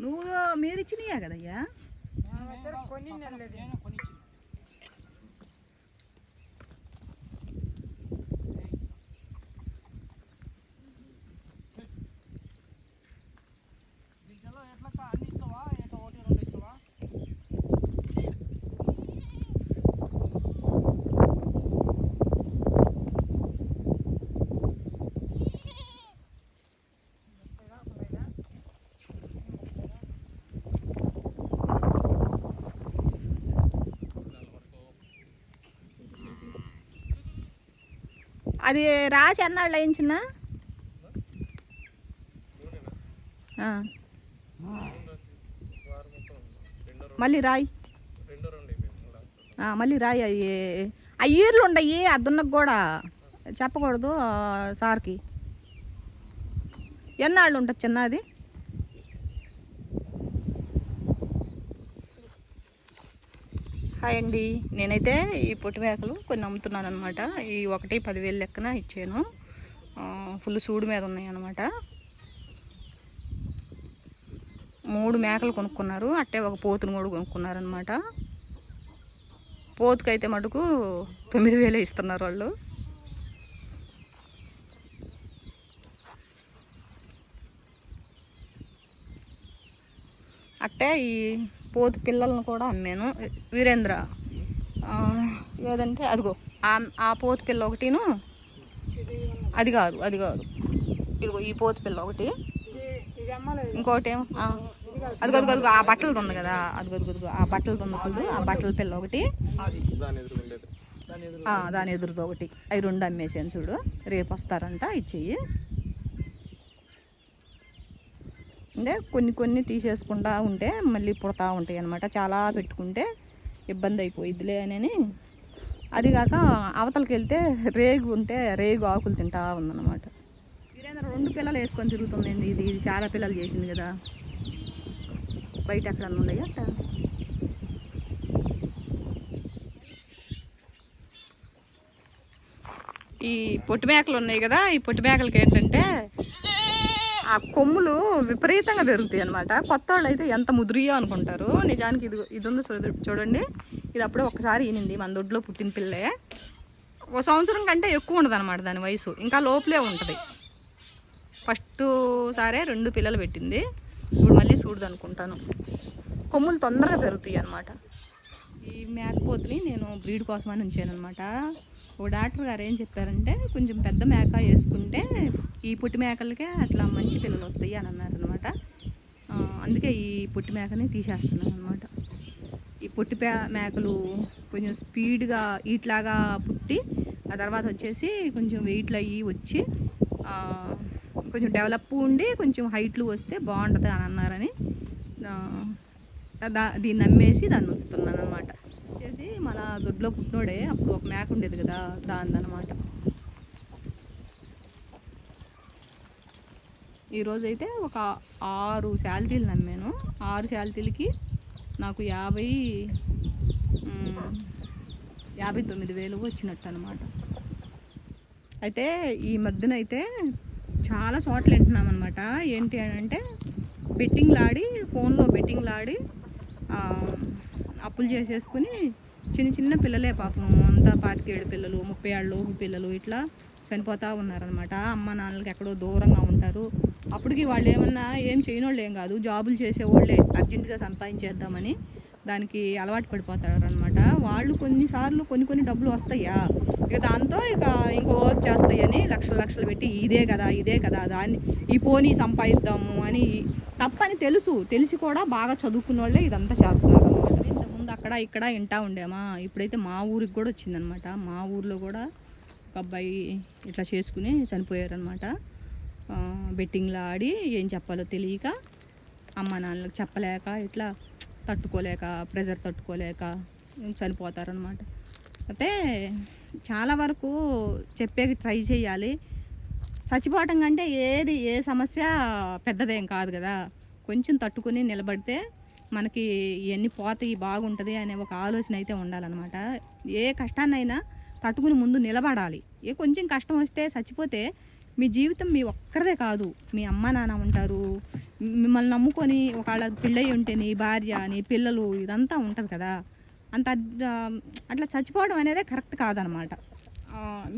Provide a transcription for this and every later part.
నువ్వు మీరు ఇచ్చినయా కదయ్యా కొన్ని నెలలేదు నేను కొనిచ్చిన దీంట్లో ఎట్లా అన్ని ఇస్తావా ఎట్లా ఒకటి రెండు ఇస్తావా అది రాసి అన్నాళ్ళు వేయించిన మళ్ళీ రాయి. మళ్ళీ రాయి. అవి ఆ ఈర్లు ఉండయి ఆ దున్నకు కూడా చెప్పకూడదు సార్కి. ఎన్నాళ్ళు ఉంటుంది చిన్నది? హాయ్ అండి. నేనైతే ఈ పొట్టి మేకలు కొన్ని అమ్ముతున్నాను అనమాట ఈ ఒకటి పదివేలు లెక్కన ఇచ్చాను. ఫుల్ సూడు మీద ఉన్నాయి అనమాట మూడు మేకలు కొనుక్కున్నారు. అట్టే ఒక పోతును కూడా కొనుక్కున్నారు అనమాట పోతుకైతే మటుకు తొమ్మిది వేలే ఇస్తున్నారు వాళ్ళు. అట్టే ఈ పోతు పిల్లలను కూడా అమ్మాను. వీరేంద్ర ఏదంటే అదిగో ఆ పోతు పిల్ల ఒకటిను అది కాదు అది కాదు. ఇదిగో ఈ పోతు పిల్ల ఒకటి. ఇంకోటి ఏం ఆ, అదిగో ఆ బట్టలు ఉంది కదా. అది అదిగో ఆ బట్టలు ఉంది చూడు ఆ బట్టల పిల్ల ఒకటి. దాని ఎదురుతో ఒకటి. అవి రెండు అమ్మేసాను చూడు రేపు వస్తారంట ఇచ్చేయి. అంటే కొన్ని కొన్ని తీసేసుకుంటా ఉంటే మళ్ళీ పుడతా ఉంటాయి అన్నమాట. చాలా పెట్టుకుంటే ఇబ్బంది అయిపోయిద్దిలే అని అది కాక అవతలకి వెళ్తే రేగు ఉంటే రేగు ఆకులు తింటా ఉందన్నమాట. వీరేంద్ర రెండు పిల్లలు వేసుకొని తిరుగుతుందండి. ఇది ఇది చాలా పిల్లలు చేసింది కదా. బయట ఎక్కడ ఉన్నాయి? అట్ట ఈ పొట్టు మేకలు ఉన్నాయి కదా. ఈ పొట్టు మేకలకి ఏంటంటే ఆ కొమ్ములు విపరీతంగా పెరుగుతాయి అనమాట కొత్త వాళ్ళు అయితే ఎంత ముదిరియో అనుకుంటారు. నిజానికి ఇది ఇది ఉంది చూడ- చూడండి. ఇది అప్పుడే ఒకసారి ఈనింది మన దొడ్లో పుట్టిన పిల్లే. ఒక సంవత్సరం కంటే ఎక్కువ ఉండదు అనమాట దాని వయసు. ఇంకా లోపలే ఉంటుంది. ఫస్ట్ సారే రెండు పిల్లలు పెట్టింది. ఇప్పుడు మళ్ళీ చూడదు అనుకుంటాను. కొమ్ములు తొందరగా పెరుగుతాయి అనమాట ఈ మేకపోతుని నేను బ్రీడ్ కోసమని ఉంచాను అనమాట డాక్టర్ గారు ఏం చెప్పారంటే కొంచెం పెద్ద మేక వేసుకుంటే ఈ పుట్టి మేకలకే అట్లా మంచి పిల్లలు వస్తాయి అని అన్నారు అనమాట అందుకే ఈ పుట్టి మేకని తీసేస్తున్నాను అనమాట ఈ పొట్టి మేకలు కొంచెం స్పీడ్గా ఇట్లాగా పుట్టి ఆ తర్వాత వచ్చేసి కొంచెం వెయిట్లు అయ్యి వచ్చి కొంచెం డెవలప్ ఉండి కొంచెం హైట్లు వస్తే బాగుంటుంది అని అన్నారని దా దీన్ని నమ్మేసి దాన్ని వస్తున్నాను అనమాట దొడ్లో పుట్టినోడే అప్పుడు ఒక మేక ఉండేది కదా దానిదనమాట. ఈరోజు అయితే ఒక ఆరు శాలరీలు నమ్మాను ఆరు శాలరీలకి నాకు యాభై యాభై తొమ్మిది వేలు వచ్చినట్టు అనమాట అయితే ఈ మధ్యన అయితే చాలా చోట్ల వింటున్నాం అనమాట ఏంటి అని అంటే బెట్టింగ్లాడి ఫోన్లో బెట్టింగ్లాడి అప్పులు చేసేసుకుని చిన్న చిన్న పిల్లలే పాపం. అంతా పాతికేడు పిల్లలు ముప్పై ఏళ్ళు పిల్లలు ఇట్లా చనిపోతూ ఉన్నారనమాట అమ్మ నాన్నలకి ఎక్కడో దూరంగా ఉంటారు. అప్పటికి వాళ్ళు ఏమన్నా ఏం చేయని వాళ్ళు ఏం కాదు. జాబులు చేసేవాళ్ళే. అర్జెంటుగా సంపాదించేద్దామని దానికి అలవాటు పడిపోతారు అనమాట వాళ్ళు కొన్నిసార్లు కొన్ని కొన్ని డబ్బులు వస్తాయా? ఇక దాంతో ఇక ఇంకో చేస్తాయని లక్షలు లక్షలు పెట్టి ఇదే కదా ఇదే కదా దాన్ని ఈ పోనీ సంపాదిద్దాము అని తప్పని తెలుసు. తెలిసి కూడా బాగా చదువుకున్న వాళ్ళే ఇదంతా చేస్తున్నారు అనమాట ఇంతకుముందు అక్కడ ఇక్కడ వింటా ఉండేమా? ఇప్పుడైతే మా ఊరికి కూడా వచ్చిందనమాట మా ఊర్లో కూడా ఒక అబ్బాయి ఇట్లా చేసుకుని చనిపోయారనమాట బెట్టింగ్లో ఆడి ఏం చెప్పాలో తెలియక అమ్మ నాన్నలకు చెప్పలేక ఇట్లా తట్టుకోలేక ప్రెజర్ తట్టుకోలేక చనిపోతారనమాట అయితే చాలా వరకు చెప్పేకి ట్రై చేయాలి. చచ్చిపోవటం కంటే ఏది ఏ సమస్య పెద్దదేం కాదు కదా. కొంచెం తట్టుకుని నిలబడితే మనకి ఇవన్నీ పోతాయి బాగుంటుంది అనే ఒక ఆలోచన అయితే ఉండాలన్నమాట. ఏ కష్టాన్నైనా తట్టుకుని ముందు నిలబడాలి. ఏ కొంచెం కష్టం వస్తే చచ్చిపోతే మీ జీవితం మీ ఒక్కరిదే కాదు. మీ అమ్మ నాన్న ఉంటారు. మిమ్మల్ని నమ్ముకొని ఒకవేళ పెళ్ళయి ఉంటే నీ భార్య నీ పిల్లలు ఇదంతా ఉంటుంది కదా. అంత అట్లా చచ్చిపోవడం అనేది కరెక్ట్ కాదనమాట.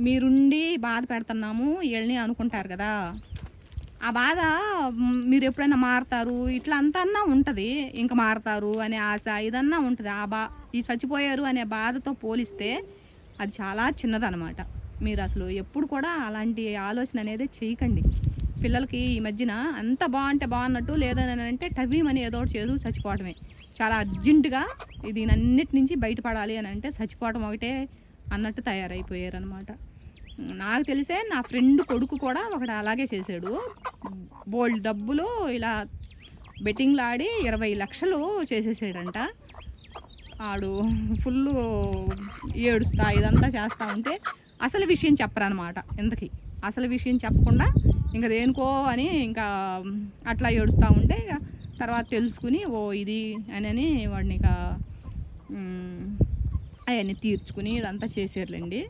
మీరుండి బాధ పెడుతున్నాము వీళ్ళని అనుకుంటారు కదా. ఆ బాధ మీరు ఎప్పుడైనా మారుతారు? ఇట్లా అంతన్నా ఉంటుంది. ఇంకా మారుతారు అనే ఆశ ఇదన్నా ఉంటుంది. ఆ బా ఈ చచ్చిపోయారు అనే బాధతో పోలిస్తే అది చాలా చిన్నదనమాట. మీరు అసలు ఎప్పుడు కూడా అలాంటి ఆలోచన అనేది చేయకండి. పిల్లలకి ఈ మధ్యన అంత బాగుంటే బాగున్నట్టు లేదని అంటే టవీమని ఏదో ఒకటి చేదు చచ్చిపోవడమే. చాలా అర్జెంటుగా దీని అన్నిటి నుంచి బయటపడాలి అని అంటే చచ్చిపోవడం ఒకటే అన్నట్టు తయారైపోయారు అనమాట నాకు తెలిసే నా ఫ్రెండ్ కొడుకు కూడా ఒకడు అలాగే చేశాడు. బోల్డ్ డబ్బులు ఇలా బెట్టింగ్లు ఆడి ఇరవై లక్షలు చేసేసాడంట. ఆడు ఫుల్ ఏడుస్తా ఇదంతా చేస్తూ ఉంటే అసలు విషయం చెప్పరనమాట ఇంతకి. అసలు విషయం చెప్పకుండా ఇంకా దేనికో అని ఇంకా అట్లా ఏడుస్తూ ఉంటే ఇక తర్వాత తెలుసుకుని ఓ ఇది అని వాడిని ఇక అవన్నీ తీర్చుకుని ఇదంతా చేసారులేండి.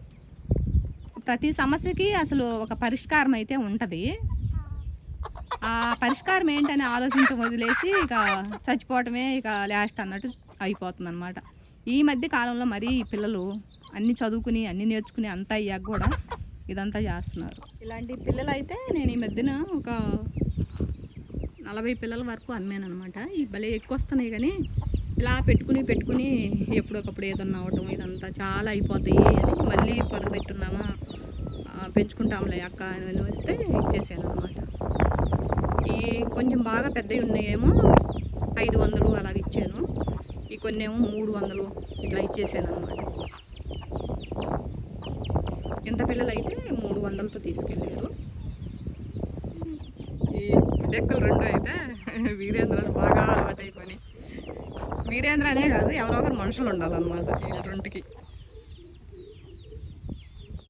ప్రతి సమస్యకి అసలు ఒక పరిష్కారం అయితే ఉంటుంది. ఆ పరిష్కారం ఏంటని ఆలోచించడం వదిలేసి ఇక చచ్చిపోవటమే ఇక లాస్ట్ అన్నట్టు అయిపోతుంది అనమాట ఈ మధ్య కాలంలో మరీ ఈ పిల్లలు అన్నీ చదువుకుని అన్నీ నేర్చుకుని అంతా అయ్యాక కూడా ఇదంతా చేస్తున్నారు. ఇలాంటి పిల్లలు అయితే నేను ఈ మధ్యన ఒక నలభై పిల్లల వరకు అమ్మాను అనమాట ఈ భలే ఎక్కువ వస్తున్నాయి కానీ ఇలా పెట్టుకుని పెట్టుకుని ఎప్పుడొకప్పుడు ఏదన్నా అవటం ఇదంతా చాలా అయిపోతాయి అని మళ్ళీ పొద పెట్టున్నామా పెంచుకుంటాంలే అక్క అని వస్తే ఇచ్చేసాను అనమాట ఈ కొంచెం బాగా పెద్దవి ఉన్నాయేమో ఐదు వందలు అలాగ ఇచ్చాను. ఈ కొన్ని ఏమో మూడు వందలు ఇట్లా ఇచ్చేసాను అనమాట ఎంత పిల్లలు అయితే మూడు వందలతో తీసుకెళ్ళారు. డెక్కలు రెండు అయితే వీరేంద్ర బాగా అలవాటు అయిపోయి వీరేంద్ర అనే కాదు ఎవరో ఒకరు మనుషులు ఉండాలన్నమాట ఈ రెండుకి